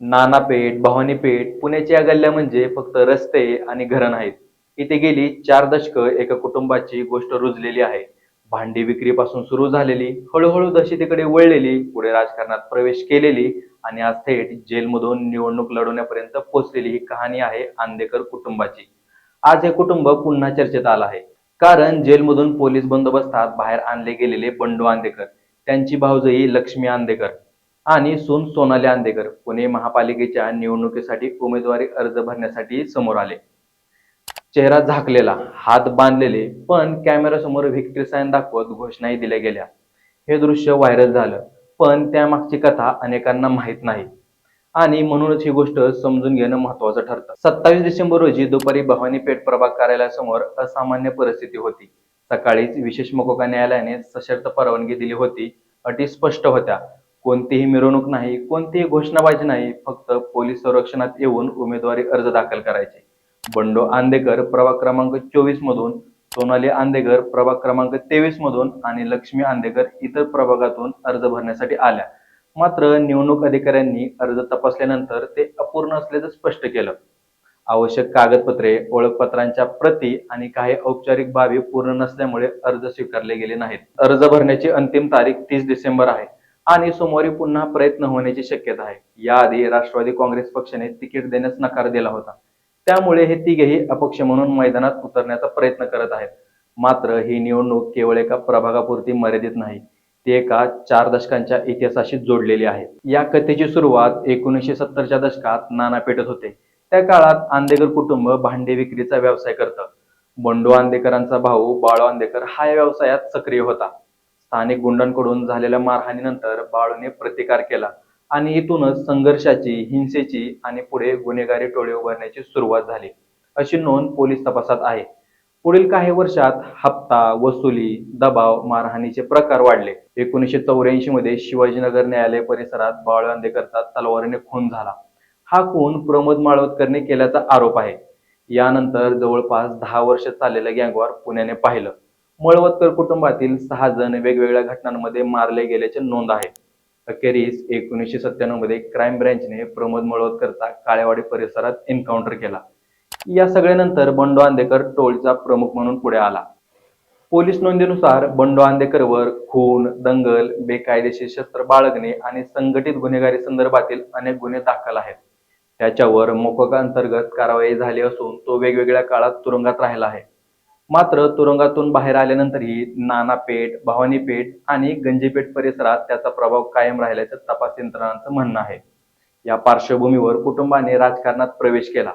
नानापेठ भवानीपेठ पुण्याच्या या गल्ल्या म्हणजे फक्त रस्ते आणि घरं नाहीत. इथे गेली चार दशकं एका कुटुंबाची गोष्ट रुजलेली आहे. भांडी विक्रीपासून सुरू झालेली हळूहळू दहशतीकडे वळलेली पुढे राजकारणात प्रवेश केलेली आणि आज थेट जेलमधून निवडणूक लढवण्यापर्यंत पोहोचलेली ही कहाणी आहे आंदेकर कुटुंबाची. आज हे कुटुंब पुन्हा चर्चेत आलं आहे. कारण जेलमधून पोलीस बंदोबस्तात बाहेर आणले गेलेले बंडू आंदेकर त्यांची भाऊजई लक्ष्मी आंदेकर. आणि सोन सोनाली आंदेकर पुणे महापालिकेच्या निवडणुकीसाठी उमेदवारी अर्ज भरण्यासाठी समोर आले. चेहरा झाकलेला हात बांधलेले पण कॅमेरासमोर व्हिक्टरी साईन दाखवत घोषणाही दिल्या गेल्या. हे दृश्य व्हायरल झालं पण त्यामागची कथा अनेकांना माहीत नाही. आणि म्हणूनच ही गोष्ट समजून घेणं महत्वाचं ठरतं. सत्तावीस डिसेंबर रोजी दुपारी भवानी पेठ प्रभाग कार्यालयासमोर असामान्य परिस्थिती होती. सकाळीच विशेष मोकोका न्यायालयाने सशर्त परवानगी दिली होती अटी स्पष्ट होत्या. कोणतीही मिरवणूक नाही कोणतीही घोषणाबाजी नाही फक्त पोलीस संरक्षणात येऊन उमेदवारी अर्ज दाखल करायचे. बंडो आंदेकर प्रभाग क्रमांक चोवीस मधून सोनाली आंदेकर प्रभाग क्रमांक तेवीस मधून आणि लक्ष्मी आंदेकर इतर प्रभागातून अर्ज भरण्यासाठी आल्या. मात्र निवडणूक अधिकाऱ्यांनी अर्ज तपासल्यानंतर ते अपूर्ण असल्याचं स्पष्ट केलं. आवश्यक कागदपत्रे ओळखपत्रांच्या प्रती आणि काही औपचारिक बाबी पूर्ण नसल्यामुळे अर्ज स्वीकारले गेले नाहीत. अर्ज भरण्याची अंतिम तारीख तीस डिसेंबर आहे. आणि सोमवारी पुन्हा प्रयत्न होण्याची शक्यता आहे. याआधी राष्ट्रवादी काँग्रेस पक्षाने तिकीट देण्यास नकार दिला होता. त्यामुळे हे तिघेही अपक्ष म्हणून मैदानात उतरण्याचा प्रयत्न करत आहेत. मात्र ही निवडणूक केवळ एका प्रभागापुरती मर्यादित नाही ती एका चार दशकांच्या इतिहासाशी जोडलेली आहे. या कथेची सुरुवात एकोणीसशे सत्तरच्या दशकात नाना पेटत होते. त्या काळात आंदेकर कुटुंब भांडे विक्रीचा व्यवसाय करतं. बंडू आंदेकरांचा भाऊ बाळू आंदेकर हा या व्यवसायात सक्रिय होता. स्थानिक गुंडांकडून झालेल्या मारहाणीनंतर बाळूने प्रतिकार केला आणि इथूनच संघर्षाची हिंसेची आणि पुढे गुन्हेगारी टोळी उभारण्याची सुरुवात झाली. अशी नोंद पोलीस तपासात आहे. पुढील काही वर्षात हप्ता वसुली दबाव मारहाणीचे प्रकार वाढले. एकोणीसशे चौऱ्याऐंशी मध्ये शिवाजीनगर न्यायालय परिसरात बाळू अंदेकरचा तलवारीने खून झाला. हा खून प्रमोद माळवतकरने केल्याचा आरोप आहे. यानंतर जवळपास दहा वर्ष चाललेल्या गँगवार पुण्याने पाहिलं. मळवतकर कुटुंबातील सहा जण वेगवेगळ्या घटनांमध्ये मारले गेल्याचे नोंद आहे. अखेरीस एकोणीसशे सत्त्याण्णवमध्ये क्राईम ब्रँचने प्रमोद मळवतकरचा काळेवाडी परिसरात एन्काउंटर केला. या सगळ्यानंतर बंडो आंदेकर टोळचा प्रमुख म्हणून पुढे आला. पोलीस नोंदीनुसार बंडो आंदेकरवर खून दंगल बेकायदेशीर शस्त्र बाळगणे आणि संघटित गुन्हेगारी संदर्भातील अनेक गुन्हे दाखल आहेत. त्याच्यावर मोकोका अंतर्गत कारवाई झाली असून तो वेगवेगळ्या काळात तुरुंगात राहिला आहे. मात्र तुरुंगातून बाहेर आल्यानंतरही नानापेठ भवानीपेठ आणि गंजीपेठ परिसरात त्याचा प्रभाव कायम राहिल्याचं तपास यंत्रणांचं म्हणणं आहे. या पार्श्वभूमीवर कुटुंबाने राजकारणात प्रवेश केला.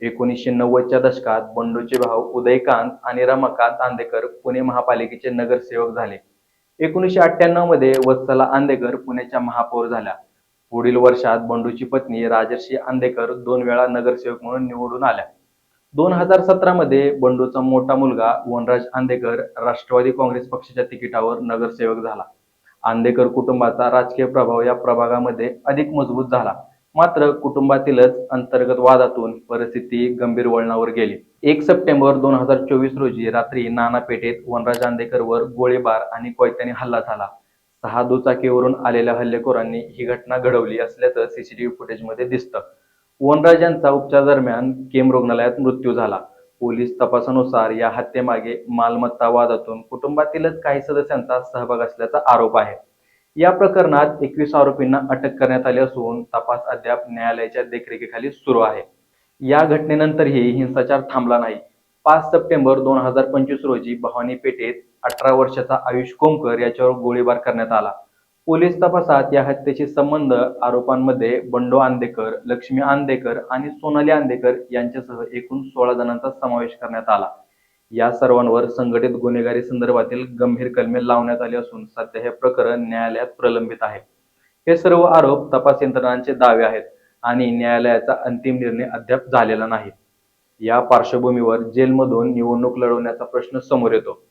एकोणीसशे नव्वदच्या दशकात बंडूचे भाऊ उदयकांत आणि रमाकांत आंदेकर पुणे महापालिकेचे नगरसेवक झाले. एकोणीसशे अठ्ठ्याण्णवमध्ये वत्सला आंदेकर पुण्याच्या महापौर झाल्या. पुढील वर्षात बंडूची पत्नी राजर्षी आंदेकर दोन वेळा नगरसेवक म्हणून निवडून आल्या. दोन हजार सतरा मध्ये बंडूचा मोठा मुलगा वनराज आंदेकर राष्ट्रवादी काँग्रेस पक्षाच्या तिकिटावर नगरसेवक झाला. आंदेकर कुटुंबाचा राजकीय प्रभाव या प्रभागामध्ये अधिक मजबूत झाला. मात्र कुटुंबातीलच अंतर्गत वादातून परिस्थिती गंभीर वळणावर गेली. एक सप्टेंबर दोन हजार चोवीस रोजी रात्री नाना पेठेत वनराज आंदेकरवर गोळीबार आणि कोयत्याने हल्ला झाला. सहा दुचाकीवरून आलेल्या हल्लेखोरांनी ही घटना घडवली असल्याचं सीसीटीव्ही फुटेजमध्ये दिसतं. वनराज यांचा उपचार दरम्यान केम रुग्णालयात मृत्यू झाला. पोलीस तपासानुसार या हत्येमागे मालमत्ता वादातून कुटुंबातीलच काही सदस्यांचा सहभाग असल्याचा आरोप आहे. या प्रकरणात एकवीस आरोपींना अटक करण्यात आली असून तपास अद्याप न्यायालयाच्या देखरेखीखाली सुरू आहे. या घटनेनंतरही हिंसाचार थांबला नाही. पाच सप्टेंबर दोन हजार पंचवीस रोजी भवानी पेठेत अठरा वर्षाचा आयुष कोमकर याच्यावर गोळीबार करण्यात आला. पोलीस तपासात या हत्येशी संबंध आरोपांमध्ये बंडो आंदेकर लक्ष्मी आंदेकर आणि सोनाली आंदेकर यांच्यासह एकूण सोळा जणांचा समावेश करण्यात आला. या सर्वांवर संघटित गुन्हेगारी संदर्भातील गंभीर कलमे लावण्यात आली असून सध्या हे प्रकरण न्यायालयात प्रलंबित आहे. हे सर्व आरोप तपास यंत्रणांचे दावे आहेत आणि न्यायालयाचा अंतिम निर्णय अद्याप झालेला नाही. या पार्श्वभूमीवर जेलमधून निवडणूक लढवण्याचा प्रश्न समोर येतो.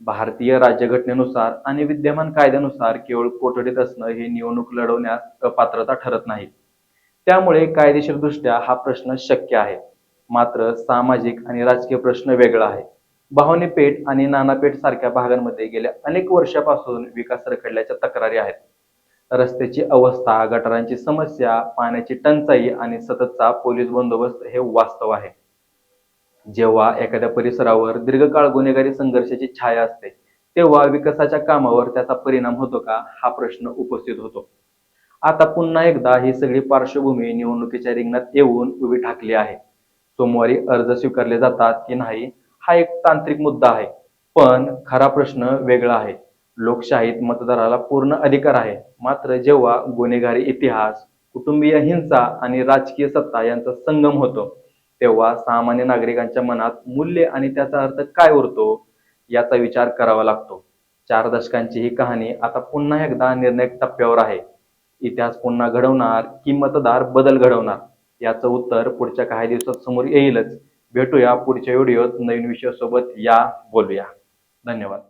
भारतीय राज्यघटनेनुसार आणि विद्यमान कायद्यानुसार केवळ कोठडीत असणं हे निवडणूक लढवण्यास अपात्रता ठरत नाही. त्यामुळे कायदेशीरदृष्ट्या हा प्रश्न शक्य आहे. मात्र सामाजिक आणि राजकीय प्रश्न वेगळा आहे. भावनी पेठ आणि नानापेठ सारख्या भागांमध्ये गेल्या अनेक वर्षापासून विकास रखडल्याच्या तक्रारी आहेत. रस्त्याची अवस्था गटारांची समस्या पाण्याची टंचाई आणि सततचा पोलीस बंदोबस्त हे वास्तव आहे. जेव्हा एखाद्या परिसरावर दीर्घकाळ गुन्हेगारी संघर्षाची छाया असते तेव्हा विकासाच्या कामावर त्याचा परिणाम होतो का? हा प्रश्न उपस्थित होतो. आता पुन्हा एकदा ही सगळी पार्श्वभूमी निवडणुकीच्या रिंगणात येऊन उभी ठाकली आहे. सोमवारी अर्ज स्वीकारले जातात की नाही हा एक तांत्रिक मुद्दा आहे. पण खरा प्रश्न वेगळा आहे. लोकशाहीत मतदाराला पूर्ण अधिकार आहे. मात्र जेव्हा गुन्हेगारी इतिहास कुटुंबीय हिंसा आणि राजकीय सत्ता यांचा संगम होतो तेव्हा सामान्य नागरिकांच्या मनात मूल्य आणि त्याचा अर्थ काय उरतो याचा विचार करावा लागतो. चार दशकांची ही कहाणी आता पुन्हा एकदा निर्णायक टप्प्यावर आहे. इतिहास पुन्हा घडवणार की मतदार बदल घडवणार? याचं उत्तर पुढच्या काही दिवसात समोर येईलच. भेटूया पुढच्या व्हिडिओत. नवीन विषयासोबत या बोलूया. धन्यवाद.